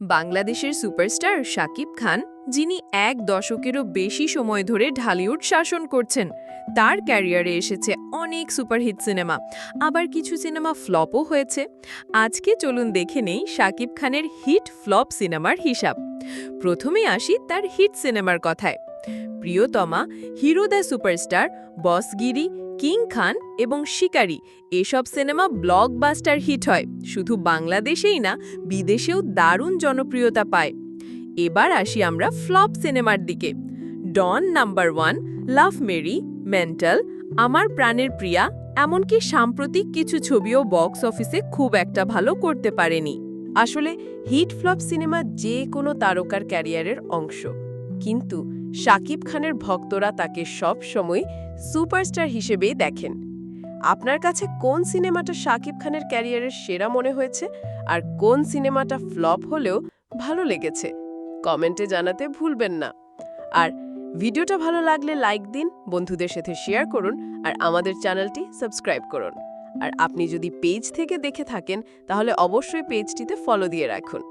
বাংলাদেশের সুপারস্টার শাকিব খান, যিনি এক দশকেরও বেশি সময় ধরে ঢালিউড শাসন করছেন, তার ক্যারিয়ারে এসেছে অনেক সুপারহিট সিনেমা। আবার কিছু সিনেমা ফ্লপও হয়েছে। আজকে চলুন দেখে নেই শাকিব খানের হিট ফ্লপ সিনেমার হিসাব। প্রথমে আসি তার হিট সিনেমার কথায়। Priyotama, hero the superstar, Bosgiri king Khan এবং শিকারি। এসব সিনেমা ব্লকবাস্টার হিট হয়। শুধু বাংলাদেশেই না, বিদেশেও দারুণ জনপ্রিয়তা পায়। এবার আসি আমরা ফ্লপ সিনেমার দিকে। Don number one, love Mary, mental, Amar Praner Priya, এমনকি সাম্প্রতিক কিছু ছবিও বক্স অফিসে খুব একটা ভালো করতে পারেনি। আসলে হিট ফ্লপ সিনেমা যে কোনো তারকার ক্যারিয়ারের অংশ। কিন্তু শাকিব খানের ভক্তরা তাকে সব সময় সুপারস্টার হিসেবেই দেখেন। আপনার কাছে কোন সিনেমাটা শাকিব খানের ক্যারিয়ারের সেরা মনে হয়েছে? আর কোন সিনেমাটা ফ্লপ হলেও ভালো লেগেছে? কমেন্টে জানাতে ভুলবেন না। আর ভিডিওটা ভালো লাগলে লাইক দিন, বন্ধুদের সাথে শেয়ার করুন, আর আমাদের চ্যানেলটি সাবস্ক্রাইব করুন। আর আপনি যদি পেজ থেকে দেখে থাকেন, তাহলে অবশ্যই পেজটিতে ফলো দিয়ে রাখুন।